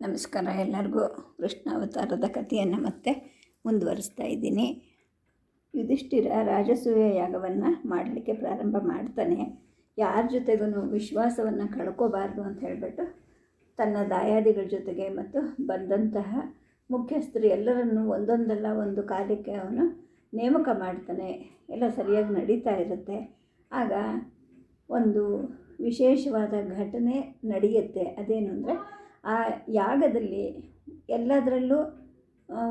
ನಮಸ್ಕಾರ. ಎಲ್ಲರಿಗೂ ಕೃಷ್ಣ ಅವತಾರದ ಕಥೆಯನ್ನು ಮತ್ತೆ ಮುಂದುವರಿಸ್ತಾ ಇದ್ದೀನಿ. ಯುಧಿಷ್ಠಿರ ರಾಜಸೂಯ ಯಾಗವನ್ನು ಮಾಡಲಿಕ್ಕೆ ಪ್ರಾರಂಭ ಮಾಡ್ತಾನೆ. ಯಾರ ಜೊತೆಗೂ ವಿಶ್ವಾಸವನ್ನು ಕಳ್ಕೋಬಾರ್ದು ಅಂತ ಹೇಳಿಬಿಟ್ಟು ತನ್ನ ದಾಯಾದಿಗಳ ಜೊತೆಗೆ ಮತ್ತು ಬಂದಂತಹ ಮುಖ್ಯಸ್ಥರು ಎಲ್ಲರನ್ನೂ ಒಂದೊಂದಲ್ಲ ಒಂದು ಕಾರ್ಯಕ್ಕೆ ಅವನು ನೇಮಕ ಮಾಡ್ತಾನೆ. ಎಲ್ಲ ಸರಿಯಾಗಿ ನಡೀತಾ ಇರುತ್ತೆ. ಆಗ ಒಂದು ವಿಶೇಷವಾದ ಘಟನೆ ನಡೆಯುತ್ತೆ. ಅದೇನು ಅಂದರೆ ಆ ಯಾಗದಲ್ಲಿ ಎಲ್ಲದರಲ್ಲೂ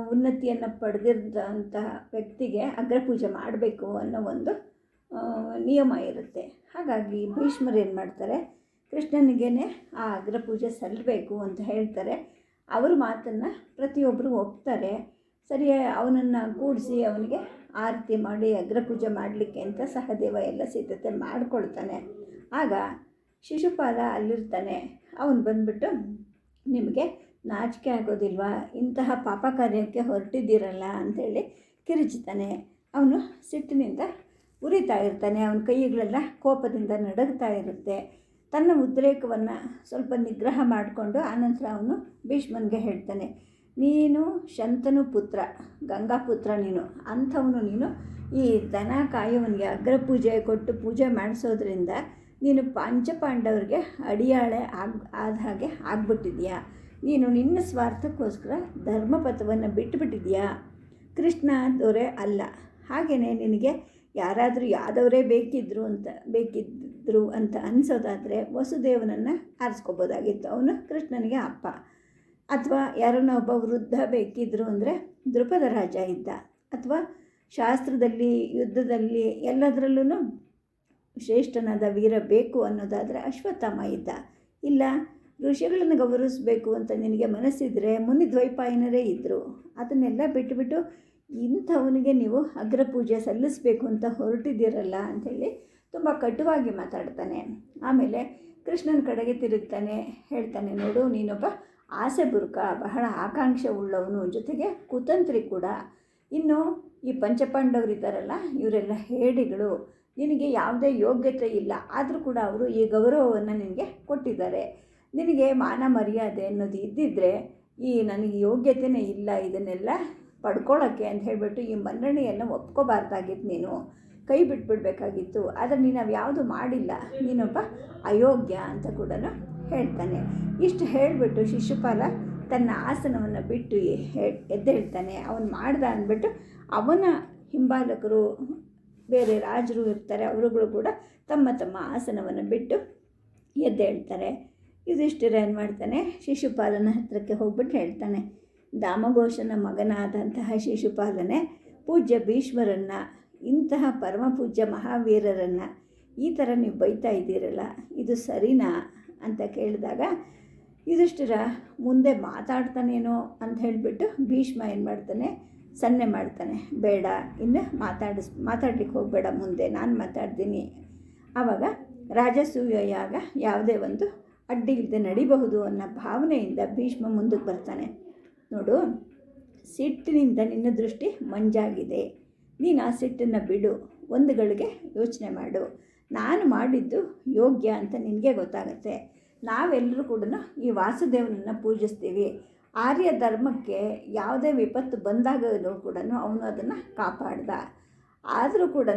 ಉನ್ನತಿಯನ್ನು ಪಡೆದಿದ್ದಂತಹ ವ್ಯಕ್ತಿಗೆ ಅಗ್ರಪೂಜೆ ಮಾಡಬೇಕು ಅನ್ನೋ ಒಂದು ನಿಯಮ ಇರುತ್ತೆ. ಹಾಗಾಗಿ ಭೀಷ್ಮರು ಏನು ಮಾಡ್ತಾರೆ ಕೃಷ್ಣನಿಗೇ ಆ ಅಗ್ರಪೂಜೆ ಸಲ್ಲಬೇಕು ಅಂತ ಹೇಳ್ತಾರೆ. ಅವರ ಮಾತನ್ನು ಪ್ರತಿಯೊಬ್ಬರು ಒಪ್ತಾರೆ. ಸರಿ ಅವನನ್ನು ಕೂಡಿಸಿ ಅವನಿಗೆ ಆರತಿ ಮಾಡಿ ಅಗ್ರಪೂಜೆ ಮಾಡಲಿಕ್ಕೆ ಅಂತ ಸಹದೇವ ಎಲ್ಲ ಸಿದ್ಧತೆ ಮಾಡಿಕೊಳ್ತಾನೆ. ಆಗ ಶಿಶುಪಾಲ ಅಲ್ಲಿರ್ತಾನೆ. ಅವನು ಬಂದ್ಬಿಟ್ಟು ನಿಮಗೆ ನಾಚಿಕೆ ಆಗೋದಿಲ್ವಾ? ಇಂತಹ ಪಾಪ ಕಾರ್ಯಕ್ಕೆ ಹೊರಟಿದ್ದೀರಲ್ಲ ಅಂಥೇಳಿ ಕಿರುಚುತ್ತಾನೆ. ಅವನು ಸಿಟ್ಟಿನಿಂದ ಉರಿತಾ ಇರ್ತಾನೆ. ಅವನ ಕೈಗಳೆಲ್ಲ ಕೋಪದಿಂದ ನಡಗ್ತಾ ಇರುತ್ತೆ. ತನ್ನ ಉದ್ರೇಕವನ್ನು ಸ್ವಲ್ಪ ನಿಗ್ರಹ ಮಾಡಿಕೊಂಡು ಆನಂತರ ಅವನು ಭೀಷ್ಮನಿಗೆ ಹೇಳ್ತಾನೆ, ನೀನು ಶಂತನು ಪುತ್ರ ಗಂಗಾಪುತ್ರ ನೀನು. ಅಂಥವನು ನೀನು ಈ ದನ ಕಾಯೋವನಿಗೆ ಅಗ್ರಪೂಜೆ ಕೊಟ್ಟು ಪೂಜೆ ಮಾಡಿಸೋದ್ರಿಂದ ನೀನು ಪಂಚಪಾಂಡವರಿಗೆ ಅಡಿಯಾಳೆ ಆಗ್, ಆದ ಹಾಗೆ ಆಗ್ಬಿಟ್ಟಿದ್ಯಾ? ನೀನು ನಿನ್ನ ಸ್ವಾರ್ಥಕ್ಕೋಸ್ಕರ ಧರ್ಮಪಥವನ್ನು ಬಿಟ್ಟುಬಿಟ್ಟಿದ್ಯಾ? ಕೃಷ್ಣ ದೊರೆ ಅಲ್ಲ. ಹಾಗೆಯೇ ನಿನಗೆ ಯಾರಾದರೂ ಯಾದವರೇ ಬೇಕಿದ್ರು ಅಂತ ಬೇಕಿದ್ರು ಅಂತ ಅನಿಸೋದಾದರೆ ವಸುದೇವನನ್ನು ಆರಿಸ್ಕೋಬೋದಾಗಿತ್ತು. ಅವನು ಕೃಷ್ಣನಿಗೆ ಅಪ್ಪ. ಅಥವಾ ಯಾರನ್ನ ಒಬ್ಬ ವೃದ್ಧ ಬೇಕಿದ್ರು ಅಂದರೆ ದೃಪದ ರಾಜ ಇದ್ದ. ಅಥವಾ ಶಾಸ್ತ್ರದಲ್ಲಿ, ಯುದ್ಧದಲ್ಲಿ ಎಲ್ಲದರಲ್ಲೂ ಶ್ರೇಷ್ಠನಾದ ವೀರ ಬೇಕು ಅನ್ನೋದಾದರೆ ಅಶ್ವತ್ಥಾಮ ಇದ್ದ. ಇಲ್ಲ, ಋಷಿಗಳನ್ನು ಗೌರವಿಸಬೇಕು ಅಂತ ನಿನಗೆ ಮನಸ್ಸಿದ್ರೆ ಮುನಿ ದ್ವೈಪಾಯನರೇ ಇದ್ದರು ಅದನ್ನೆಲ್ಲ ಬಿಟ್ಟುಬಿಟ್ಟು ಇಂಥವನಿಗೆ ನೀವು ಅಗ್ರಪೂಜೆ ಸಲ್ಲಿಸಬೇಕು ಅಂತ ಹೊರಟಿದ್ದೀರಲ್ಲ ಅಂಥೇಳಿ ತುಂಬ ಕಟುವಾಗಿ ಮಾತಾಡ್ತಾನೆ. ಆಮೇಲೆ ಕೃಷ್ಣನ ಕಡೆಗೆ ತಿರುಗ್ತಾನೆ, ಹೇಳ್ತಾನೆ, ನೋಡು, ನೀನೊಬ್ಬ ಆಸೆ ಬುರುಕ, ಬಹಳ ಆಕಾಂಕ್ಷೆ ಉಳ್ಳವನು, ಜೊತೆಗೆ ಕುತಂತ್ರಿ ಕೂಡ. ಇನ್ನು ಈ ಪಂಚಪಾಂಡವರಿದ್ದಾರಲ್ಲ ಇವರೆಲ್ಲ ಹೇಡಿಗಳು. ನಿನಗೆ ಯಾವುದೇ ಯೋಗ್ಯತೆ ಇಲ್ಲ. ಆದರೂ ಕೂಡ ಅವರು ಈ ಗೌರವವನ್ನು ನಿನಗೆ ಕೊಟ್ಟಿದ್ದಾರೆ. ನಿನಗೆ ಮಾನ ಮರ್ಯಾದೆ ಅನ್ನೋದು ಇದ್ದಿದ್ದರೆ ಈ ನನಗೆ ಯೋಗ್ಯತೆಯೇ ಇಲ್ಲ, ಇದನ್ನೆಲ್ಲ ಪಡ್ಕೊಳ್ಳೋಕ್ಕೆ ಅಂತ ಹೇಳಿಬಿಟ್ಟು ಈ ಮನ್ನಣೆಯನ್ನು ಒಪ್ಕೋಬಾರ್ದಾಗಿತ್ತು ನೀನು. ಕೈ ಬಿಟ್ಬಿಡ್ಬೇಕಾಗಿತ್ತು. ಆದರೆ ನೀನು ಅವು ಯಾವುದು ಮಾಡಿಲ್ಲ. ನೀನೊಬ್ಬ ಅಯೋಗ್ಯ ಅಂತ ಕೂಡ ಹೇಳ್ತಾನೆ. ಇಷ್ಟು ಹೇಳಿಬಿಟ್ಟು ಶಿಶುಪಾಲ ತನ್ನ ಆಸನವನ್ನು ಬಿಟ್ಟು ಎದ್ದೇಳ್ತಾನೆ. ಅವನು ಮಾಡ್ದ ಅಂದ್ಬಿಟ್ಟು ಅವನ ಹಿಂಬಾಲಕರು ಬೇರೆ ರಾಜರು ಇರ್ತಾರೆ, ಅವರುಗಳು ಕೂಡ ತಮ್ಮ ತಮ್ಮ ಆಸನವನ್ನು ಬಿಟ್ಟು ಎದ್ದೇಳ್ತಾರೆ ಯುಧಿಷ್ಠಿರ ಏನು ಮಾಡ್ತಾನೆ? ಶಿಶುಪಾಲನ ಹತ್ರಕ್ಕೆ ಹೋಗ್ಬಿಟ್ಟು ಹೇಳ್ತಾನೆ, ದಾಮಘೋಷನ ಮಗನಾದಂತಹ ಶಿಶುಪಾಲನೆ, ಪೂಜ್ಯ ಭೀಷ್ಮರನ್ನು, ಇಂತಹ ಪರಮ ಪೂಜ್ಯ ಮಹಾವೀರರನ್ನು ಈ ಥರ ನೀವು ಬೈತಾ ಇದ್ದೀರಲ್ಲ, ಇದು ಸರಿನಾ? ಅಂತ ಕೇಳಿದಾಗ ಯುಧಿಷ್ಠಿರ ಮುಂದೆ ಮಾತಾಡ್ತಾನೇನೋ ಅಂತ ಹೇಳಿಬಿಟ್ಟು ಭೀಷ್ಮ ಏನು ಮಾಡ್ತಾನೆ ಸನ್ನೆ ಮಾಡ್ತಾನೆ, ಬೇಡ, ಇನ್ನು ಮಾತಾಡಿಸ್, ಮಾತಾಡ್ಲಿಕ್ಕೆ ಹೋಗಬೇಡ ಮುಂದೆ, ನಾನು ಮಾತಾಡ್ತೀನಿ. ಆವಾಗ ರಾಜಸೂಯ ಯಾಗ ಯಾವುದೇ ಒಂದು ಅಡ್ಡಿ ಇಲ್ಲದೆ ನಡಿಬಹುದು ಅನ್ನೋ ಭಾವನೆಯಿಂದ ಭೀಷ್ಮ ಮುಂದಕ್ಕೆ ಬರ್ತಾನೆ. ನೋಡು, ಸಿಟ್ಟಿನಿಂದ ನಿನ್ನ ದೃಷ್ಟಿ ಮಂಜಾಗಿದೆ. ನೀನು ಆ ಸಿಟ್ಟನ್ನು ಬಿಡು ಒಂದು ಗಳಿಗೆ ಯೋಚನೆ ಮಾಡು. ನಾನು ಮಾಡಿದ್ದು ಯೋಗ್ಯ ಅಂತ ನಿನಗೆ ಗೊತ್ತಾಗುತ್ತೆ. ನಾವೆಲ್ಲರೂ ಕೂಡ ಈ ವಾಸುದೇವನನ್ನು ಪೂಜಿಸ್ತೀವಿ. ಆರ್ಯ ಧರ್ಮಕ್ಕೆ ಯಾವುದೇ ವಿಪತ್ತು ಬಂದಾಗಲೂ ಕೂಡ ಅವನು ಅದನ್ನು ಕಾಪಾಡ್ದ. ಆದರೂ ಕೂಡ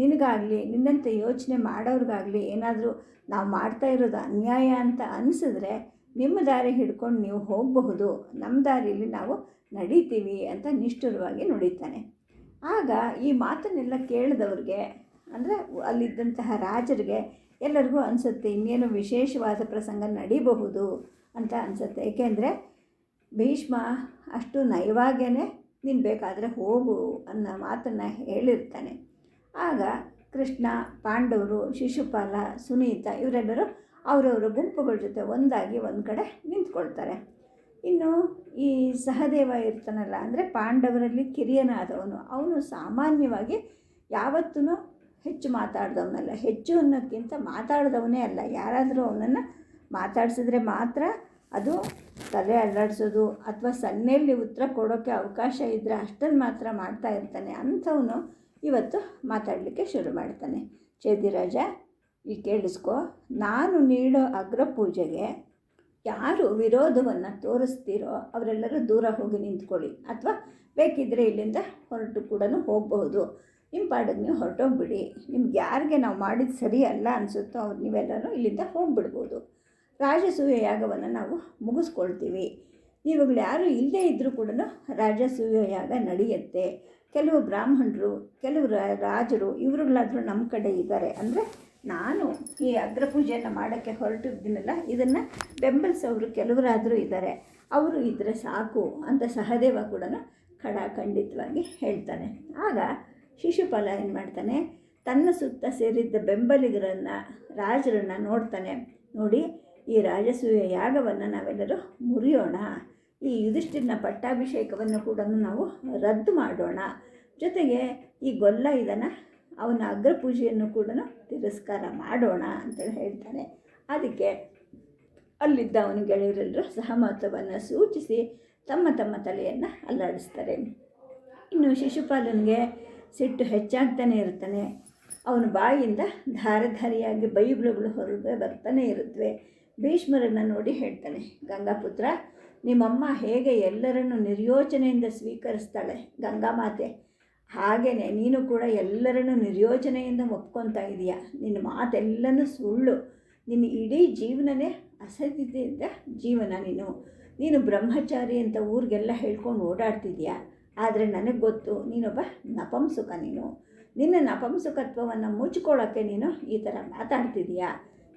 ನಿನಗಾಗಲಿ, ನಿನ್ನಂತೆ ಯೋಚನೆ ಮಾಡೋರಿಗಾಗಲಿ ಏನಾದರೂ ನಾವು ಮಾಡ್ತಾ ಇರೋದು ಅನ್ಯಾಯ ಅಂತ ಅನಿಸಿದ್ರೆ ನಿಮ್ಮ ದಾರಿ ಹಿಡ್ಕೊಂಡು ನೀವು ಹೋಗಬಹುದು. ನಮ್ಮ ದಾರಿಯಲ್ಲಿ ನಾವು ನಡೀತೀವಿ ಅಂತ ನಿಷ್ಠುರವಾಗಿ ನುಡಿತಾನೆ. ಆಗ ಈ ಮಾತನ್ನೆಲ್ಲ ಕೇಳಿದವ್ರಿಗೆ, ಅಂದರೆ ಅಲ್ಲಿದ್ದಂತಹ ರಾಜರಿಗೆ ಎಲ್ಲರಿಗೂ ಅನಿಸುತ್ತೆ, ಇನ್ನೇನು ವಿಶೇಷವಾದ ಪ್ರಸಂಗ ನಡೀಬಹುದು ಅಂತ ಅನಿಸುತ್ತೆ. ಏಕೆಂದರೆ ಭೀಷ್ಮ, ಅಷ್ಟು ನಯವಾಗೇ ನೀನು ಬೇಕಾದರೆ ಹೋಗು ಅನ್ನೋ ಮಾತನ್ನು ಹೇಳಿರ್ತಾನೆ. ಆಗ ಕೃಷ್ಣ, ಪಾಂಡವರು, ಶಿಶುಪಾಲ, ಸುನೀತ ಇವರೆಲ್ಲರೂ ಅವರವರ ಗುಂಪುಗಳ ಜೊತೆ ಒಂದಾಗಿ ಒಂದು ಕಡೆ ನಿಂತ್ಕೊಳ್ತಾರೆ. ಇನ್ನು ಈ ಸಹದೇವ ಇರ್ತಾನಲ್ಲ, ಅಂದರೆ ಪಾಂಡವರಲ್ಲಿ ಕಿರಿಯನಾದವನು. ಅವನು ಸಾಮಾನ್ಯವಾಗಿ ಯಾವತ್ತೂ ಹೆಚ್ಚು ಮಾತಾಡ್ದವನಲ್ಲ. ಹೆಚ್ಚು ಅನ್ನೋಕ್ಕಿಂತ ಮಾತಾಡ್ದವನೇ ಅಲ್ಲ. ಯಾರಾದರೂ ಅವನನ್ನು ಮಾತಾಡಿಸಿದ್ರೆ ಮಾತ್ರ ಅದು ತಲೆ ಅಲ್ಲಾಡಿಸೋದು ಅಥವಾ ಸನ್ನೆಯಲ್ಲಿ ಉತ್ತರ ಕೊಡೋಕ್ಕೆ ಅವಕಾಶ ಇದ್ದರೆ ಅಷ್ಟನ್ನು ಮಾತ್ರ ಮಾಡ್ತಾ ಇರ್ತಾನೆ ಅಂಥವನು ಇವತ್ತು ಮಾತಾಡಲಿಕ್ಕೆ ಶುರು ಮಾಡ್ತಾನೆ. ಚೇದಿರಾಜ ಈ ಕೇಳಿಸ್ಕೋ, ನಾನು ನೀಡೋ ಅಗ್ರ ಪೂಜೆಗೆ ಯಾರು ವಿರೋಧವನ್ನು ತೋರಿಸ್ತೀರೋ ಅವರೆಲ್ಲರೂ ದೂರ ಹೋಗಿ ನಿಂತ್ಕೊಳ್ಳಿ ಅಥವಾ ಬೇಕಿದ್ದರೆ ಇಲ್ಲಿಂದ ಹೊರಟು ಕೂಡ ಹೋಗಬಹುದು. ನಿಮ್ಮ ಪಾಡಿಗೆ ನೀವು ಹೊರಟೋಗ್ಬಿಡಿ. ನಿಮ್ಗೆ ಯಾರಿಗೆ ನಾವು ಮಾಡಿದ ಸರಿ ಅಲ್ಲ ಅನಿಸುತ್ತೋ ಅವ್ರು ನೀವೆಲ್ಲರೂ ಇಲ್ಲಿಂದ ಹೋಗಿಬಿಡ್ಬೋದು. ರಾಜಸೂಯ ಯಾಗವನ್ನು ನಾವು ಮುಗಿಸ್ಕೊಳ್ತೀವಿ. ನೀವುಗಳು ಯಾರು ಇಲ್ಲದೇ ಇದ್ದರೂ ಕೂಡ ರಾಜಸೂಯ ಯಾಗ ನಡೆಯುತ್ತೆ. ಕೆಲವು ಬ್ರಾಹ್ಮಣರು, ಕೆಲವು ರಾಜರು ಇವರುಗಳಾದರೂ ನಮ್ಮ ಕಡೆ ಇದ್ದಾರೆ ಅಂದರೆ ನಾನು ಈ ಅಗ್ರ ಪೂಜೆಯನ್ನು ಮಾಡೋಕ್ಕೆ ಹೊರಟಿದ್ದೀನಲ್ಲ, ಇದನ್ನು ಬೆಂಬಲಿಸೋರು ಕೆಲವರಾದರೂ ಇದ್ದಾರೆ. ಅವರು ಇದ್ದರೆ ಸಾಕು ಅಂತ ಸಹದೇವ ಕೂಡ ಖಡ ಖಂಡಿತವಾಗಿ ಹೇಳ್ತಾನೆ. ಆಗ ಶಿಶುಪಾಲ ಏನು ಮಾಡ್ತಾನೆ, ತನ್ನ ಸುತ್ತ ಸೇರಿದ್ದ ಬೆಂಬಲಿಗರನ್ನು, ರಾಜರನ್ನು ನೋಡ್ತಾನೆ. ನೋಡಿ ಈ ರಾಜಸೂಯ ಯಾಗವನ್ನು ನಾವೆಲ್ಲರೂ ಮುರಿಯೋಣ. ಈ ಯುಧಿಷ್ಠಿರನ ಪಟ್ಟಾಭಿಷೇಕವನ್ನು ಕೂಡ ನಾವು ರದ್ದು ಮಾಡೋಣ. ಜೊತೆಗೆ ಈ ಗೊಲ್ಲ ಇದನ್ನು ಅವನ ಅಗ್ರಪೂಜೆಯನ್ನು ಕೂಡ ತಿರಸ್ಕಾರ ಮಾಡೋಣ ಅಂತೇಳಿ ಹೇಳ್ತಾನೆ. ಅದಕ್ಕೆ ಅಲ್ಲಿದ್ದ ಅವನ ಗೆಳೆಯರೆಲ್ಲರೂ ಸಹಮತವನ್ನು ಸೂಚಿಸಿ ತಮ್ಮ ತಮ್ಮ ತಲೆಯನ್ನು ಅಲ್ಲಾಡಿಸ್ತಾರೆ. ಇನ್ನು ಶಿಶುಪಾಲನಿಗೆ ಸಿಟ್ಟು ಹೆಚ್ಚಾಗ್ತಾನೆ ಇರ್ತಾನೆ ಅವನ ಬಾಯಿಯಿಂದ ಧಾರಧಾರಿಯಾಗಿ ಬೈಗುಳುಗಳು ಹೊರಗೆ ಬರ್ತಾನೆ ಇರುತ್ತವೆ. ಭೀಷ್ಮರನ್ನು ನೋಡಿ ಹೇಳ್ತಾನೆ, ಗಂಗಾಪುತ್ರ, ನಿಮ್ಮಮ್ಮ ಹೇಗೆ ಎಲ್ಲರನ್ನು ನಿರ್ಯೋಚನೆಯಿಂದ ಸ್ವೀಕರಿಸ್ತಾಳೆ? ಗಂಗಾ ಮಾತೆ ಹಾಗೆಯೇ ನೀನು ಕೂಡ ಎಲ್ಲರನ್ನು ನಿರ್ಯೋಚನೆಯಿಂದ ಒಪ್ಕೊತಾ ಇದೆಯಾ? ನಿನ್ನ ಮಾತೆಲ್ಲನೂ ಸುಳ್ಳು. ನಿನ್ನ ಇಡೀ ಜೀವನನೇ ಅಸಹಿತ ಜೀವನ ನೀನು. ನೀನು ಬ್ರಹ್ಮಚಾರಿ ಅಂತ ಊರಿಗೆಲ್ಲ ಹೇಳ್ಕೊಂಡು ಓಡಾಡ್ತಿದ್ಯಾ? ಆದರೆ ನನಗೆ ಗೊತ್ತು, ನೀನೊಬ್ಬ ನಪಂಸುಕ ನೀನು. ನಿನ್ನ ನಪಂಸುಕತ್ವವನ್ನು ಮುಚ್ಕೊಳ್ಳೋಕ್ಕೆ ನೀನು ಈ ಥರ ಮಾತಾಡ್ತಿದೀಯಾ?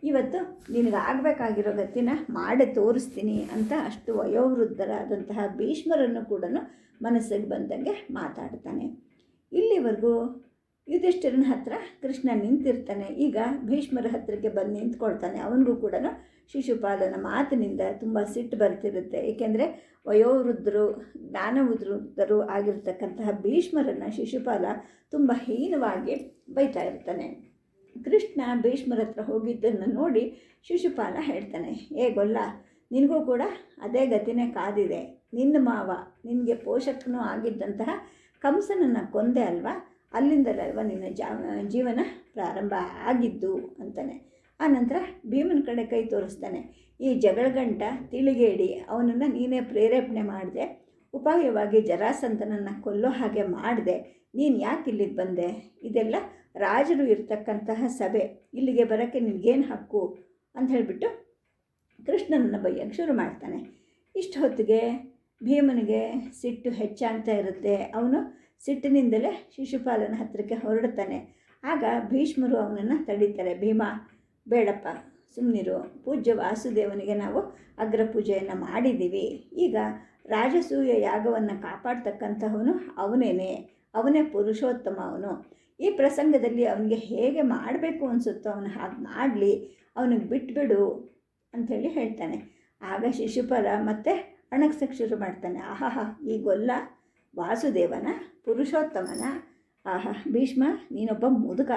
ಇವತ್ತು ನಿನಗೆ ಆಗಬೇಕಾಗಿರೋ ಗತಿನ ಮಾಡಿ ತೋರಿಸ್ತೀನಿ ಅಂತ ಅಷ್ಟು ವಯೋವೃದ್ಧರಾದಂತಹ ಭೀಷ್ಮರನ್ನು ಕೂಡ ಮನಸ್ಸಿಗೆ ಬಂದಂಗೆ ಮಾತಾಡ್ತಾನೆ. ಇಲ್ಲಿವರೆಗೂ ಯುಧಿಷ್ಠಿರನ ಹತ್ರ ಕೃಷ್ಣ ನಿಂತಿರ್ತಾನೆ. ಈಗ ಭೀಷ್ಮರ ಹತ್ತಿರಕ್ಕೆ ಬಂದು ನಿಂತ್ಕೊಳ್ತಾನೆ. ಅವನಿಗೂ ಕೂಡ ಶಿಶುಪಾಲನ ಮಾತಿನಿಂದ ತುಂಬ ಸಿಟ್ಟು ಬರ್ತಿರುತ್ತೆ. ಏಕೆಂದರೆ ವಯೋವೃದ್ಧರು, ಜ್ಞಾನವೃದ್ಧರು ಆಗಿರ್ತಕ್ಕಂತಹ ಭೀಷ್ಮರನ್ನು ಶಿಶುಪಾಲ ತುಂಬ ಹೀನವಾಗಿ ಬೈತಾ ಇರ್ತಾನೆ. ಕೃಷ್ಣ ಭೀಷ್ಮರ ಹತ್ರ ಹೋಗಿದ್ದನ್ನು ನೋಡಿ ಶಿಶುಪಾಲ ಹೇಳ್ತಾನೆ ಏ ಗೊಲ್ಲ, ನಿನಗೂ ಕೂಡ ಅದೇ ಗತಿನೇ ಕಾದಿದೆ. ನಿನ್ನ ಮಾವ ನಿನಗೆ ಪೋಷಕನೂ ಆಗಿದ್ದಂತಹ ಕಂಸನನ್ನು ಕೊಂದೆ ಅಲ್ವಾ? ಅಲ್ಲಿಂದಲಲ್ವ ನಿನ್ನ ಜೀವನ ಪ್ರಾರಂಭ ಆಗಿದ್ದು? ಅಂತಾನೆ. ಆನಂತರ ಭೀಮನ ಕಡೆ ಕೈ ತೋರಿಸ್ತಾನೆ, ಈ ಜಗಳಗಂಟ, ತಿಳಿಗೇಡಿ, ಅವನನ್ನು ನೀನೇ ಪ್ರೇರೇಪಣೆ ಮಾಡಿದೆ. ಉಪಾಯವಾಗಿ ಜರಾಸಂತನನ್ನು ಕೊಲ್ಲೋ ಹಾಗೆ ಮಾಡಿದೆ. ನೀನು ಯಾಕೆ ಇಲ್ಲಿಗೆ ಬಂದೆ? ಇದೆಲ್ಲ ರಾಜರು ಇರ್ತಕ್ಕಂತಹ ಸಭೆ. ಇಲ್ಲಿಗೆ ಬರೋಕ್ಕೆ ನಿನಗೇನು ಹಕ್ಕು? ಅಂತ ಹೇಳಿಬಿಟ್ಟು ಕೃಷ್ಣನನ್ನು ಬೈಯಕ್ಕೆ ಶುರು ಮಾಡ್ತಾನೆ. ಇಷ್ಟು ಹೊತ್ತಿಗೆ ಭೀಮನಿಗೆ ಸಿಟ್ಟು ಹೆಚ್ಚಾಗ್ತಾ ಇರುತ್ತೆ. ಅವನು ಸಿಟ್ಟಿನಿಂದಲೇ ಶಿಶುಪಾಲನ ಹತ್ತಿರಕ್ಕೆ ಹೊರಡ್ತಾನೆ. ಆಗ ಭೀಷ್ಮರು ಅವನನ್ನು ತಡೀತಾರೆ. ಭೀಮ, ಬೇಡಪ್ಪ ಸುಮ್ಮನಿರು ಪೂಜ್ಯ ವಾಸುದೇವನಿಗೆ ನಾವು ಅಗ್ರ ಪೂಜೆಯನ್ನು ಮಾಡಿದ್ದೀವಿ ಈಗ ರಾಜಸೂಯ ಯಾಗವನ್ನು ಕಾಪಾಡ್ತಕ್ಕಂತಹವನು ಅವನೇನೆ. ಅವನೇ ಪುರುಷೋತ್ತಮ ಅವನು. ಈ ಪ್ರಸಂಗದಲ್ಲಿ ಅವನಿಗೆ ಹೇಗೆ ಮಾಡಬೇಕು ಅನಿಸುತ್ತೋ ಅವನು ಹಾಗೆ ಮಾಡಲಿ, ಅವನಿಗೆ ಬಿಟ್ಬಿಡು ಅಂಥೇಳಿ ಹೇಳ್ತಾನೆ. ಆಗ ಶಿಶುಪಾಲ ಮತ್ತೆ ಅಣಗ್ಸಕ್ಕೆ ಶುರು ಮಾಡ್ತಾನೆ. ಆಹಾಹ, ಈ ಗೊಲ್ಲ ವಾಸುದೇವನ, ಪುರುಷೋತ್ತಮನ. ಆಹಾ, ಭೀಷ್ಮ, ನೀನೊಬ್ಬ ಮುದುಕ.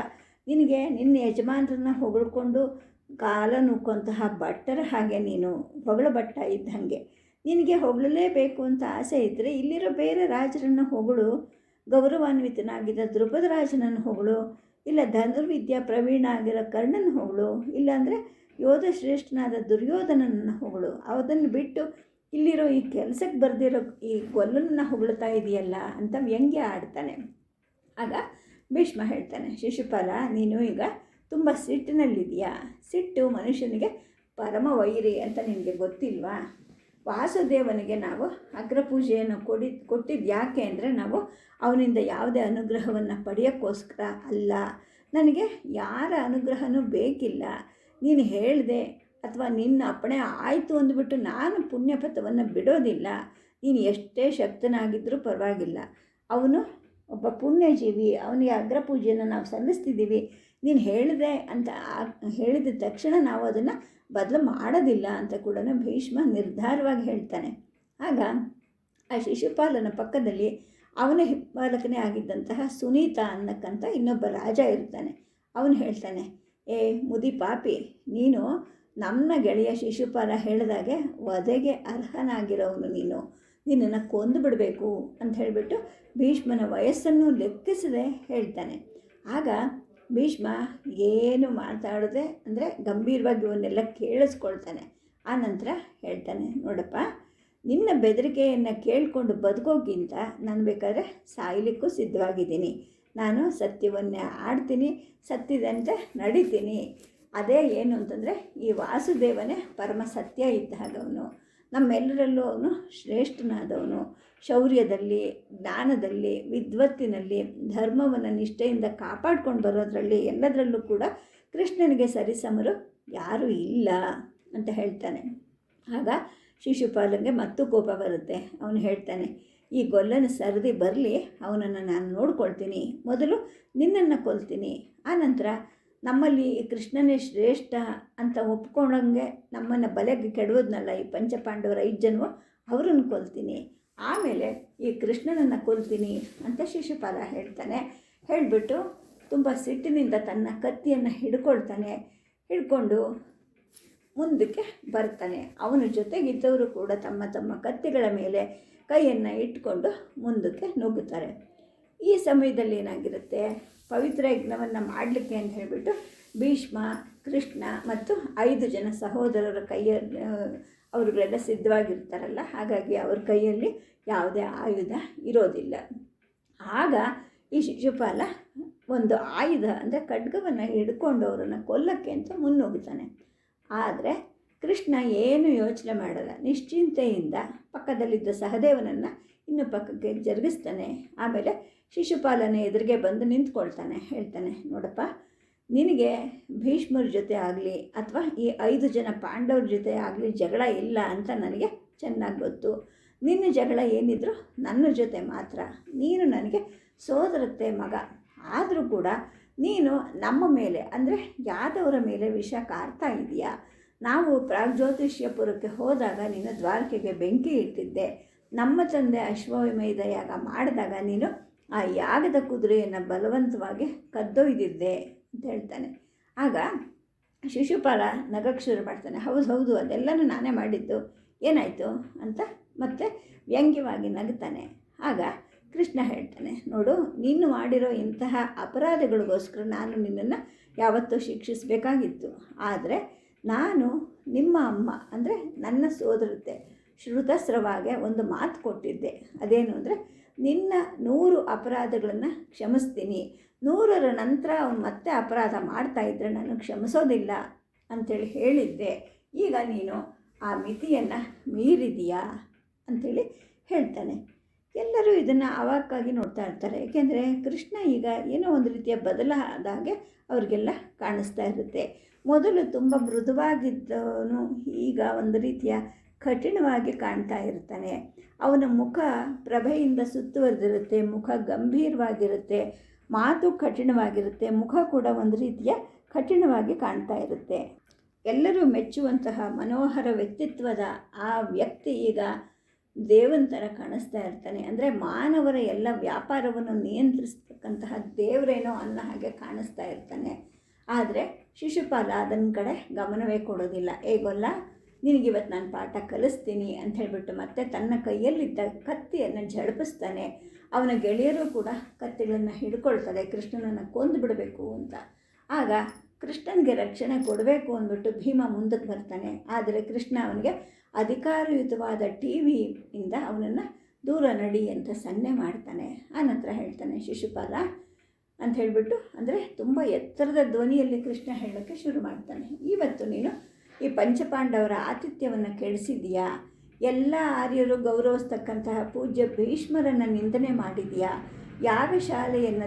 ನಿನಗೆ ನಿನ್ನ ಯಜಮಾನರನ್ನ ಹೊಗಳ್ಕೊಂಡು ಕಾಲ ನುಕ್ಕೊಂತಹ ಭಟ್ಟರ ಹಾಗೆ ನೀನು ಹೊಗಳ ಭಟ್ಟ ಇದ್ದಂಗೆ. ನಿನಗೆ ಹೊಗಳಲೇಬೇಕು ಅಂತ ಆಸೆ ಇದ್ದರೆ ಇಲ್ಲಿರೋ ಬೇರೆ ರಾಜರನ್ನು ಹೊಗಳು, ಗೌರವಾನ್ವಿತನಾಗಿದ್ದ ದ್ರುಪದ ರಾಜನನ್ನು ಹೊಗಳು, ಇಲ್ಲ ಧನುರ್ವಿದ್ಯಾ ಪ್ರವೀಣ ಆಗಿರೋ ಕರ್ಣನ ಹೊಗಳು ಇಲ್ಲಾಂದರೆ ಯೋಧ ಶ್ರೇಷ್ಠನಾದ ದುರ್ಯೋಧನನನ್ನು ಹೊಗಳು. ಅದನ್ನು ಬಿಟ್ಟು ಇಲ್ಲಿರೋ ಈ ಕೆಲಸಕ್ಕೆ ಬರೆದಿರೋ ಈ ಗೊಲ್ಲನನ್ನು ಹೊಗಳ್ತಾ ಇದೆಯಲ್ಲ ಅಂತ ವ್ಯಂಗ್ಯ ಆಡ್ತಾನೆ ಆಗ ಭೀಷ್ಮ ಹೇಳ್ತಾನೆ, ಶಿಶುಪಾಲ, ನೀನು ಈಗ ತುಂಬ ಸಿಟ್ಟಿನಲ್ಲಿದೆಯಾ ಸಿಟ್ಟು ಮನುಷ್ಯನಿಗೆ ಪರಮ ವೈರಿ ಅಂತ ನಿನಗೆ ಗೊತ್ತಿಲ್ವಾ? ವಾಸುದೇವನಿಗೆ ನಾವು ಅಗ್ರಪೂಜೆಯನ್ನು ಕೊಡಿ ಕೊಟ್ಟಿದ್ದು ಯಾಕೆ ಅಂದರೆ ನಾವು ಅವನಿಂದ ಯಾವುದೇ ಅನುಗ್ರಹವನ್ನು ಪಡೆಯೋಕ್ಕೋಸ್ಕರ ಅಲ್ಲ. ನನಗೆ ಯಾರ ಅನುಗ್ರಹನೂ ಬೇಕಿಲ್ಲ. ನೀನು ಹೇಳಿದೆ ಅಥವಾ ನಿನ್ನ ಅಪ್ಪಣೆ ಆಯಿತು ಅಂದ್ಬಿಟ್ಟು ನಾನು ಪುಣ್ಯಪಥವನ್ನು ಬಿಡೋದಿಲ್ಲ. ನೀನು ಎಷ್ಟೇ ಶಕ್ತನಾಗಿದ್ದರೂ ಪರವಾಗಿಲ್ಲ. ಅವನು ಒಬ್ಬ ಪುಣ್ಯಜೀವಿ, ಅವನಿಗೆ ಅಗ್ರಪೂಜೆಯನ್ನು ನಾವು ಸಲ್ಲಿಸ್ತಿದ್ದೀವಿ. ನೀನು ಹೇಳಿದೆ ಅಂತ ಹೇಳಿದ ತಕ್ಷಣ ನಾವು ಅದನ್ನು ಬದಲು ಮಾಡೋದಿಲ್ಲ ಅಂತ ಕೂಡ ಭೀಷ್ಮ ನಿರ್ಧಾರವಾಗಿ ಹೇಳ್ತಾನೆ. ಆಗ ಆ ಶಿಶುಪಾಲನ ಪಕ್ಕದಲ್ಲಿ ಅವನ ಹಿಂಪಾಲಕನೇ ಆಗಿದ್ದಂತಹ ಸುನೀತ ಅನ್ನಕ್ಕಂಥ ಇನ್ನೊಬ್ಬ ರಾಜ ಇರ್ತಾನೆ. ಅವನು ಹೇಳ್ತಾನೆ, ಏ ಮುದಿ ಪಾಪಿ, ನೀನು ನಮ್ಮ ಗೆಳೆಯ ಶಿಶುಪಾಲ ಹೇಳಿದಾಗೆ ವಧೆಗೆ ಅರ್ಹನಾಗಿರೋವನು ನೀನು. ನಿನ್ನನ್ನು ಕೊಂದು ಬಿಡಬೇಕು ಅಂತ ಹೇಳಿಬಿಟ್ಟು ಭೀಷ್ಮನ ವಯಸ್ಸನ್ನು ಲೆಕ್ಕಿಸದೆ ಹೇಳ್ತಾನೆ. ಆಗ ಭೀಷ್ಮ ಏನು ಮಾತಾಡದೆ ಅಂದರೆ ಗಂಭೀರವಾಗಿ ಇವನ್ನೆಲ್ಲ ಕೇಳಿಸ್ಕೊಳ್ತಾನೆ. ನಂತರ ಹೇಳ್ತಾನೆ, ನೋಡಪ್ಪ, ನಿನ್ನ ಬೆದರಿಕೆಯನ್ನು ಕೇಳಿಕೊಂಡು ಬದುಕೋಕ್ಕಿಂತ ನಾನು ಬೇಕಾದ್ರೆ ಸಾಯಲಿಕ್ಕೂ ಸಿದ್ಧವಾಗಿದ್ದೀನಿ. ನಾನು ಸತ್ಯವನ್ನೇ ಆಡ್ತೀನಿ ಸತ್ಯದಂತೆ ನಡಿತೀನಿ. ಅದೇ ಏನು ಅಂತಂದರೆ ಈ ವಾಸುದೇವನೇ ಪರಮ ಸತ್ಯ ಇದ್ದಾಗವನು ನಮ್ಮೆಲ್ಲರಲ್ಲೂ ಅವನು ಶ್ರೇಷ್ಠನಾದವನು. ಶೌರ್ಯದಲ್ಲಿ, ಜ್ಞಾನದಲ್ಲಿ, ವಿದ್ವತ್ತಿನಲ್ಲಿ, ಧರ್ಮವನ್ನು ನಿಷ್ಠೆಯಿಂದ ಕಾಪಾಡ್ಕೊಂಡು ಬರೋದರಲ್ಲಿ ಎಲ್ಲದರಲ್ಲೂ ಕೂಡ ಕೃಷ್ಣನಿಗೆ ಸರಿಸಮರು ಯಾರೂ ಇಲ್ಲ ಅಂತ ಹೇಳ್ತಾನೆ. ಆಗ ಶಿಶುಪಾಲನಿಗೆ ಮತ್ತು ಕೋಪ ಬರುತ್ತೆ. ಅವನು ಹೇಳ್ತಾನೆ, ಈ ಗೊಲ್ಲನ ಸರದಿ ಬರಲಿ, ಅವನನ್ನು ನಾನು ನೋಡ್ಕೊಳ್ತೀನಿ. ಮೊದಲು ನಿನ್ನನ್ನು ಕೊಲ್ತೀನಿ. ಆನಂತರ ನಮ್ಮಲ್ಲಿ ಕೃಷ್ಣನೇ ಶ್ರೇಷ್ಠ ಅಂತ ಒಪ್ಕೊಂಡಂಗೆ ನಮ್ಮನ್ನು ಬಲೆಗೆ ಕೆಡುವುದನ್ನಲ್ಲ ಈ ಪಂಚಪಾಂಡವರ ಐದು ಅವರನ್ನು ಕೊಲ್ತೀನಿ. ಆಮೇಲೆ ಈ ಕೃಷ್ಣನನ್ನು ಕೊಲ್ತೀನಿ ಅಂತ ಶಿಶುಪಾಲ ಹೇಳ್ತಾನೆ. ಹೇಳಿಬಿಟ್ಟು ತುಂಬ ಸಿಟ್ಟಿನಿಂದ ತನ್ನ ಕತ್ತಿಯನ್ನು ಹಿಡ್ಕೊಳ್ತಾನೆ. ಹಿಡ್ಕೊಂಡು ಮುಂದಕ್ಕೆ ಬರ್ತಾನೆ. ಅವನ ಜೊತೆಗಿದ್ದವರು ಕೂಡ ತಮ್ಮ ತಮ್ಮ ಕತ್ತಿಗಳ ಮೇಲೆ ಕೈಯನ್ನು ಇಟ್ಕೊಂಡು ಮುಂದಕ್ಕೆ ನುಗ್ಗುತ್ತಾರೆ. ಈ ಸಮಯದಲ್ಲಿ ಏನಾಗಿರುತ್ತೆ? ಪವಿತ್ರ ಯಜ್ಞವನ್ನು ಮಾಡಲಿಕ್ಕೆ ಅಂತ ಹೇಳಿಬಿಟ್ಟು ಭೀಷ್ಮ, ಕೃಷ್ಣ ಮತ್ತು ಐದು ಜನ ಸಹೋದರರ ಕೈಯ ಅವರುಗಳೆಲ್ಲ ಸಿದ್ಧವಾಗಿರ್ತಾರಲ್ಲ, ಹಾಗಾಗಿ ಅವ್ರ ಕೈಯಲ್ಲಿ ಯಾವುದೇ ಆಯುಧ ಇರೋದಿಲ್ಲ. ಆಗ ಈ ಶಿಶುಪಾಲ ಒಂದು ಆಯುಧ, ಅಂದರೆ ಖಡ್ಗವನ್ನು ಹಿಡ್ಕೊಂಡು ಅವರನ್ನು ಕೊಲ್ಲಕ್ಕೆ ಅಂತ ಮುನ್ನುಗ್ಗುತ್ತಾನೆ ಆದರೆ ಕೃಷ್ಣ ಏನು ಯೋಚನೆ ಮಾಡಲ್ಲ, ನಿಶ್ಚಿಂತೆಯಿಂದ ಪಕ್ಕದಲ್ಲಿದ್ದ ಸಹದೇವನನ್ನು ಇನ್ನು ಪಕ್ಕಕ್ಕೆ ಜರುಗಿಸ್ತಾನೆ. ಆಮೇಲೆ ಶಿಶುಪಾಲನ ಎದುರಿಗೆ ಬಂದು ನಿಂತ್ಕೊಳ್ತಾನೆ, ಹೇಳ್ತಾನೆ, ನೋಡಪ್ಪ, ನಿನಗೆ ಭೀಷ್ಮರ ಜೊತೆ ಆಗಲಿ ಅಥವಾ ಈ ಐದು ಜನ ಪಾಂಡವ್ರ ಜೊತೆ ಆಗಲಿ ಜಗಳ ಇಲ್ಲ ಅಂತ ನನಗೆ ಚೆನ್ನಾಗಿ ಗೊತ್ತು. ನಿನ್ನ ಜಗಳ ಏನಿದ್ರು ನನ್ನ ಜೊತೆ ಮಾತ್ರ. ನೀನು ನನಗೆ ಸೋದರತ್ತೆ ಮಗ. ಆದರೂ ಕೂಡ ನೀನು ನಮ್ಮ ಮೇಲೆ, ಅಂದರೆ ಯಾದವರ ಮೇಲೆ ವಿಷ ಕಾರ್ತಾ ಇದೆಯಾ? ನಾವು ಪ್ರಾಗ್ಜ್ಯೋತಿಷ್ಯಪುರಕ್ಕೆ ಹೋದಾಗ ನೀನು ದ್ವಾರಕೆಗೆ ಬೆಂಕಿ ಇಟ್ಟಿದ್ದೆ. ನಮ್ಮ ತಂದೆ ಅಶ್ವಮೇಧ ಯಾಗ ಮಾಡಿದಾಗ ನೀನು ಆ ಯಾಗದ ಕುದುರೆಯನ್ನು ಬಲವಂತವಾಗಿ ಕದ್ದೊಯ್ದಿದ್ದೆ ಅಂತ ಹೇಳ್ತಾನೆ. ಆಗ ಶಿಶುಪಾಲ ನಗಕ್ಕೆ ಶುರು ಮಾಡ್ತಾನೆ. ಹೌದು ಹೌದು, ಅದೆಲ್ಲನೂ ನಾನೇ ಮಾಡಿದ್ದು. ಏನಾಯಿತು ಅಂತ ಮತ್ತೆ ವ್ಯಂಗ್ಯವಾಗಿ ನಗ್ತಾನೆ. ಆಗ ಕೃಷ್ಣ ಹೇಳ್ತಾನೆ, ನೋಡು, ನೀನು ಮಾಡಿರೋ ಇಂತಹ ಅಪರಾಧಗಳಿಗೋಸ್ಕರ ನಾನು ನಿನ್ನನ್ನು ಯಾವತ್ತೂ ಶಿಕ್ಷಿಸಬೇಕಾಗಿತ್ತು. ಆದರೆ ನಾನು ನಿಮ್ಮ ಅಮ್ಮ, ಅಂದರೆ ನನ್ನ ಸೋದರತೆ ಶ್ರುತಸ್ರವಾಗೆ ಒಂದು ಮಾತು ಕೊಟ್ಟಿದ್ದೆ. ಅದೇನು ಅಂದರೆ ನಿನ್ನ ನೂರು ಅಪರಾಧಗಳನ್ನು ಕ್ಷಮಿಸ್ತೀನಿ. ನೂರರ ನಂತರ ಅವನು ಮತ್ತೆ ಅಪರಾಧ ಮಾಡ್ತಾ ಇದ್ದರೆ ನಾನು ಕ್ಷಮಿಸೋದಿಲ್ಲ ಅಂಥೇಳಿ ಹೇಳಿದ್ದೆ. ಈಗ ನೀನು ಆ ಮಿತಿಯನ್ನು ಮೀರಿದೀಯಾ ಅಂಥೇಳಿ ಹೇಳ್ತಾನೆ. ಎಲ್ಲರೂ ಇದನ್ನು ಅವಾಕ್ಕಾಗಿ ನೋಡ್ತಾ ಇರ್ತಾರೆ. ಏಕೆಂದರೆ ಕೃಷ್ಣ ಈಗ ಏನೋ ಒಂದು ರೀತಿಯ ಬದಲಾದಾಗೆ ಅವ್ರಿಗೆಲ್ಲ ಕಾಣಿಸ್ತಾ ಇರುತ್ತೆ. ಮೊದಲು ತುಂಬ ಮೃದುವಾಗಿದ್ದವನು, ಈಗ ಒಂದು ರೀತಿಯ ಕಠಿಣವಾಗಿ ಕಾಣ್ತಾ ಇರ್ತಾನೆ. ಅವನ ಮುಖ ಪ್ರಭೆಯಿಂದ ಸುತ್ತುವರೆದಿರುತ್ತೆ, ಮುಖ ಗಂಭೀರವಾಗಿರುತ್ತೆ, ಮಾತು ಕಠಿಣವಾಗಿರುತ್ತೆ, ಮುಖ ಕೂಡ ಒಂದು ರೀತಿಯ ಕಠಿಣವಾಗಿ ಕಾಣ್ತಾ ಇರುತ್ತೆ. ಎಲ್ಲರೂ ಮೆಚ್ಚುವಂತಹ ಮನೋಹರ ವ್ಯಕ್ತಿತ್ವದ ಆ ವ್ಯಕ್ತಿ ಈಗ ದೇವನ ಥರ ಕಾಣಿಸ್ತಾ ಇರ್ತಾನೆ. ಅಂದರೆ ಮಾನವರ ಎಲ್ಲ ವ್ಯಾಪಾರವನ್ನು ನಿಯಂತ್ರಿಸ್ತಕ್ಕಂತಹ ದೇವರೇನೋ ಅನ್ನೋ ಹಾಗೆ ಕಾಣಿಸ್ತಾ ಇರ್ತಾನೆ. ಆದರೆ ಶಿಶುಪಾಲ ಅದನ್ನ ಕಡೆ ಗಮನವೇ ಕೊಡೋದಿಲ್ಲ. ಹೇಗೊಲ್ಲ ನಿನಗಿವತ್ತು ನಾನು ಪಾಠ ಕಲಿಸ್ತೀನಿ ಅಂತ ಹೇಳಿಬಿಟ್ಟು ಮತ್ತೆ ತನ್ನ ಕೈಯಲ್ಲಿದ್ದ ಕತ್ತಿಯನ್ನು ಝಳಪಿಸ್ತಾನೆ ಅವನ ಗೆಳೆಯರು ಕೂಡ ಕತ್ತಿಗಳನ್ನು ಹಿಡ್ಕೊಳ್ತಾರೆ. ಕೃಷ್ಣನನ್ನು ಕೊಂದು ಬಿಡಬೇಕು ಅಂತ. ಆಗ ಕೃಷ್ಣನಿಗೆ ರಕ್ಷಣೆ ಕೊಡಬೇಕು ಅಂದ್ಬಿಟ್ಟು ಭೀಮ ಮುಂದಕ್ಕೆ ಬರ್ತಾನೆ. ಆದರೆ ಕೃಷ್ಣ ಅವನಿಗೆ ಅಧಿಕಾರಯುತವಾದ ಟಿ ವಿಯಿಂದ ಅವನನ್ನು ದೂರ ನಡಿ ಅಂತ ಸನ್ನೆ ಮಾಡ್ತಾನೆ. ಆನಂತರ ಹೇಳ್ತಾನೆ, ಶಿಶುಪಾಲ ಅಂತ ಹೇಳಿಬಿಟ್ಟು ಅಂದರೆ ತುಂಬ ಎತ್ತರದ ಧ್ವನಿಯಲ್ಲಿ ಕೃಷ್ಣ ಹೇಳೋಕ್ಕೆ ಶುರು ಮಾಡ್ತಾನೆ. ಇವತ್ತು ನೀನು ಈ ಪಂಚಪಾಂಡವರ ಆತಿಥ್ಯವನ್ನು ಕೆಡಿಸಿದೆಯಾ? ಎಲ್ಲ ಆರ್ಯರು ಗೌರವಿಸ್ತಕ್ಕಂತಹ ಪೂಜ್ಯ ಭೀಷ್ಮರನ್ನು ನಿಂದನೆ ಮಾಡಿದೆಯಾ?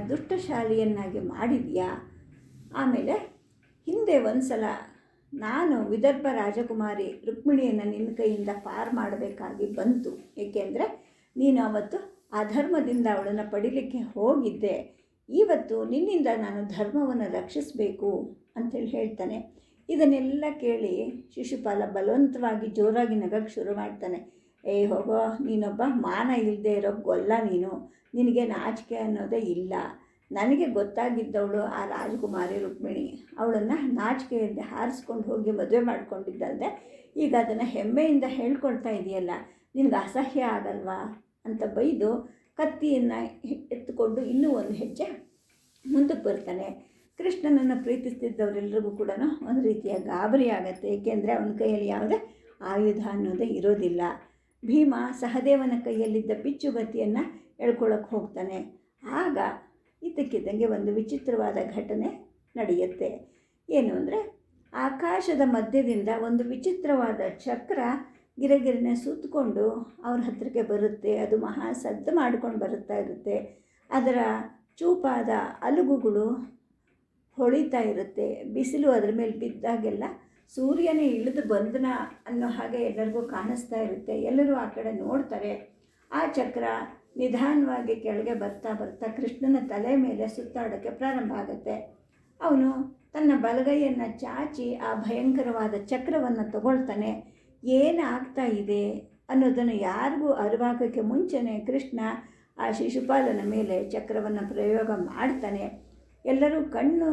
ದುಷ್ಟ ಶಾಲಿಯನ್ನಾಗಿ ಮಾಡಿದೆಯಾ? ಆಮೇಲೆ ಹಿಂದೆ ಒಂದು ಸಲ ನಾನು ವಿದರ್ಭ ರಾಜಕುಮಾರಿ ರುಕ್ಮಿಣಿಯನ್ನು ನಿನ್ನ ಕೈಯಿಂದ ಪಾರ್ ಮಾಡಬೇಕಾಗಿ ಬಂತು. ಏಕೆಂದರೆ ನೀನು ಅವತ್ತು ಅಧರ್ಮದಿಂದ ಅವಳನ್ನು ಪಡಿಲಿಕ್ಕೆ ಹೋಗಿದ್ದೆ. ಇವತ್ತು ನಿನ್ನಿಂದ ನಾನು ಧರ್ಮವನ್ನು ರಕ್ಷಿಸಬೇಕು ಅಂತೇಳಿ ಹೇಳ್ತಾನೆ. ಇದನ್ನೆಲ್ಲ ಕೇಳಿ ಶಿಶುಪಾಲ ಬಲವಂತವಾಗಿ ಜೋರಾಗಿ ನಗಕ್ಕೆ ಶುರು ಮಾಡ್ತಾನೆ. ಏ, ಹೋಗೋ, ನೀನೊಬ್ಬ ಮಾನ ಇಲ್ಲದೆ ಇರೋ ಗೊಲ್ಲ ನೀನು. ನಿನಗೆ ನಾಚಿಕೆ ಅನ್ನೋದೇ ಇಲ್ಲ. ನನಗೆ ಗೊತ್ತಾಗಿದ್ದವಳು ಆ ರಾಜಕುಮಾರಿ ರುಕ್ಮಿಣಿ. ಅವಳನ್ನು ನಾಚಿಕೆಯಿಂದ ಹಾರಿಸ್ಕೊಂಡು ಹೋಗಿ ಮದುವೆ ಮಾಡ್ಕೊಂಡಿದ್ದಲ್ಲದೆ ಈಗ ಅದನ್ನು ಹೆಮ್ಮೆಯಿಂದ ಹೇಳ್ಕೊಳ್ತಾ ಇದೆಯಲ್ಲ, ನಿನಗೆ ಅಸಹ್ಯ ಆಗಲ್ವಾ? ಅಂತ ಬೈದು ಕತ್ತಿಯನ್ನು ಎತ್ತುಕೊಂಡು ಇನ್ನೂ ಒಂದು ಹೆಜ್ಜೆ ಮುಂದಕ್ಕೆ ಬರ್ತಾನೆ. ಕೃಷ್ಣನನ್ನು ಪ್ರೀತಿಸ್ತಿದ್ದವರೆಲ್ಲರಿಗೂ ಕೂಡ ಒಂದು ರೀತಿಯ ಗಾಬರಿ ಆಗುತ್ತೆ. ಏಕೆಂದರೆ ಅವನ ಕೈಯಲ್ಲಿ ಯಾವುದೇ ಆಯುಧ ಅನ್ನೋದೇ ಇರೋದಿಲ್ಲ. ಭೀಮ ಸಹದೇವನ ಕೈಯಲ್ಲಿದ್ದ ಪಿಚ್ಚುಗತಿಯನ್ನು ಎಳ್ಕೊಳ್ಳೋಕೆ ಹೋಗ್ತಾನೆ. ಆಗ ಇದ್ದಕ್ಕಿದ್ದಂಗೆ ಒಂದು ವಿಚಿತ್ರವಾದ ಘಟನೆ ನಡೆಯುತ್ತೆ. ಏನು ಅಂದರೆ, ಆಕಾಶದ ಮಧ್ಯದಿಂದ ಒಂದು ವಿಚಿತ್ರವಾದ ಚಕ್ರ ಗಿರಗಿರನೆ ಸುತ್ತಕೊಂಡು ಅವ್ರ ಹತ್ತಿರಕ್ಕೆ ಬರುತ್ತೆ. ಅದು ಮಹಾ ಸದ್ದು ಮಾಡ್ಕೊಂಡು ಬರುತ್ತಾ ಇರುತ್ತೆ. ಅದರ ಚೂಪಾದ ಅಲುಗುಗಳು ಹೊಳಿತಾ ಇರುತ್ತೆ. ಬಿಸಿಲು ಅದರ ಮೇಲೆ ಬಿದ್ದಾಗೆಲ್ಲ ಸೂರ್ಯನೇ ಇಳಿದು ಬಂದನ ಅನ್ನೋ ಹಾಗೆ ಎಲ್ಲರಿಗೂ ಕಾಣಿಸ್ತಾ ಇರುತ್ತೆ. ಎಲ್ಲರೂ ಆ ಕಡೆ ನೋಡ್ತಾರೆ. ಆ ಚಕ್ರ ನಿಧಾನವಾಗಿ ಕೆಳಗೆ ಬರ್ತಾ ಬರ್ತಾ ಕೃಷ್ಣನ ತಲೆ ಮೇಲೆ ಸುತ್ತಾಡೋಕ್ಕೆ ಪ್ರಾರಂಭ ಆಗುತ್ತೆ. ಅವನು ತನ್ನ ಬಲಗೈಯನ್ನು ಚಾಚಿ ಆ ಭಯಂಕರವಾದ ಚಕ್ರವನ್ನು ತಗೊಳ್ತಾನೆ. ಏನಾಗ್ತಾ ಇದೆ ಅನ್ನೋದನ್ನು ಯಾರಿಗೂ ಅರಿವಾಗೋಕ್ಕೆ ಮುಂಚೆನೇ ಕೃಷ್ಣ ಆ ಶಿಶುಪಾಲನ ಮೇಲೆ ಚಕ್ರವನ್ನು ಪ್ರಯೋಗ ಮಾಡ್ತಾನೆ. ಎಲ್ಲರೂ ಕಣ್ಣು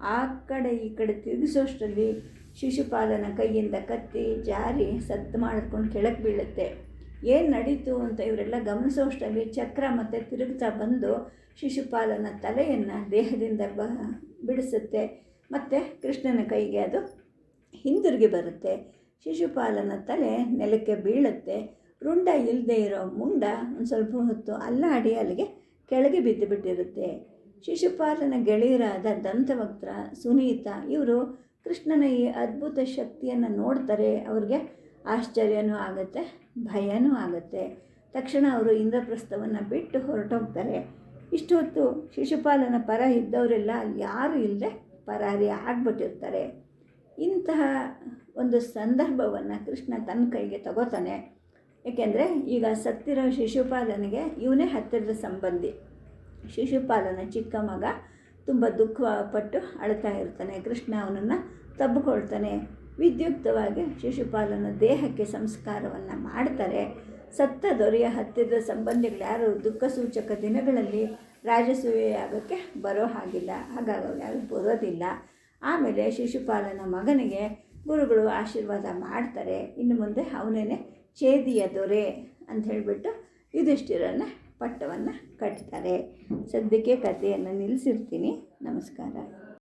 ಆ ಕಡೆ ಈ ಕಡೆ ತಿರುಗಿಸೋಷ್ಟರಲ್ಲಿ ಶಿಶುಪಾಲನ ಕೈಯಿಂದ ಕತ್ತಿ ಜಾರಿ ಸದ್ದು ಮಾಡಿಕೊಂಡು ಕೆಳಗೆ ಬೀಳುತ್ತೆ. ಏನು ನಡೀತು ಅಂತ ಇವರೆಲ್ಲ ಗಮನಿಸೋಷ್ಟರಲ್ಲಿ ಚಕ್ರ ಮತ್ತು ತಿರುಗ್ತಾ ಬಂದು ಶಿಶುಪಾಲನ ತಲೆಯನ್ನು ದೇಹದಿಂದ ಬ, ಬಿಡಿಸುತ್ತೆ. ಮತ್ತು ಕೃಷ್ಣನ ಕೈಗೆ ಅದು ಹಿಂದಿರುಗಿ ಬರುತ್ತೆ. ಶಿಶುಪಾಲನ ತಲೆ ನೆಲಕ್ಕೆ ಬೀಳುತ್ತೆ. ರುಂಡ ಇಲ್ಲದೆ ಇರೋ ಮುಂಡ ಒಂದು ಸ್ವಲ್ಪ ಹೊತ್ತು ಅಲ್ಲಾಡಿ ಅಲ್ಲಿಗೆ ಕೆಳಗೆ ಬಿದ್ದು ಬಿಟ್ಟಿರುತ್ತೆ ಶಿಶುಪಾಲನ ಗೆಳೆಯರಾದ ದಂತವಕ್ತ್ರ, ಸುನೀತ ಇವರು ಕೃಷ್ಣನ ಈ ಅದ್ಭುತ ಶಕ್ತಿಯನ್ನು ನೋಡ್ತಾರೆ. ಅವ್ರಿಗೆ ಆಶ್ಚರ್ಯನೂ ಆಗುತ್ತೆ, ಭಯನೂ ಆಗುತ್ತೆ. ತಕ್ಷಣ ಅವರು ಇಂದ್ರಪ್ರಸ್ಥವನ್ನು ಬಿಟ್ಟು ಹೊರಟೋಗ್ತಾರೆ. ಇಷ್ಟೊತ್ತು ಶಿಶುಪಾಲನ ಪರ ಇದ್ದವರೆಲ್ಲ ಯಾರೂ ಇಲ್ಲದೆ ಪರಾರಿ ಆಗ್ಬಿಟ್ಟಿರ್ತಾರೆ. ಇಂತಹ ಒಂದು ಸಂದರ್ಭವನ್ನು ಕೃಷ್ಣ ತನ್ನ ಕೈಗೆ ತಗೋತಾನೆ. ಏಕೆಂದರೆ ಈಗ ಸತ್ತಿರೋ ಶಿಶುಪಾಲನಿಗೆ ಇವನೇ ಹತ್ತಿರದ ಸಂಬಂಧಿ. ಶಿಶುಪಾಲನ ಚಿಕ್ಕ ಮಗ ತುಂಬ ದುಃಖಪಟ್ಟು ಅಳ್ತಾ ಇರ್ತಾನೆ. ಕೃಷ್ಣ ಅವನನ್ನು ತಬ್ಬಿಕೊಳ್ತಾನೆ ವಿದ್ಯುಕ್ತವಾಗಿ ಶಿಶುಪಾಲನ ದೇಹಕ್ಕೆ ಸಂಸ್ಕಾರವನ್ನು ಮಾಡ್ತಾರೆ. ಸತ್ತ ದೊರೆಯ ಹತ್ತಿರದ ಸಂಬಂಧಿಗಳು ಯಾರು? ದುಃಖ ಸೂಚಕ ದಿನಗಳಲ್ಲಿ ರಾಜಸೂಯೆಯಾಗೋಕ್ಕೆ ಬರೋ ಹಾಗಿಲ್ಲ. ಹಾಗಾಗಿ ಯಾರು ಬರೋದಿಲ್ಲ. ಆಮೇಲೆ ಶಿಶುಪಾಲನ ಮಗನಿಗೆ ಗುರುಗಳು ಆಶೀರ್ವಾದ ಮಾಡ್ತಾರೆ. ಇನ್ನು ಮುಂದೆ ಅವನೇನೆ ಛೇದಿಯ ದೊರೆ ಅಂತ ಹೇಳಿಬಿಟ್ಟು ಯುಧಿಷ್ಠಿರನ ಪಟ್ಟವನ್ನು ಕಟ್ತಾರೆ. ಸದ್ಯಕ್ಕೆ ಕಥೆಯನ್ನು ನಿಲ್ಲಿಸಿರ್ತೀನಿ. ನಮಸ್ಕಾರ.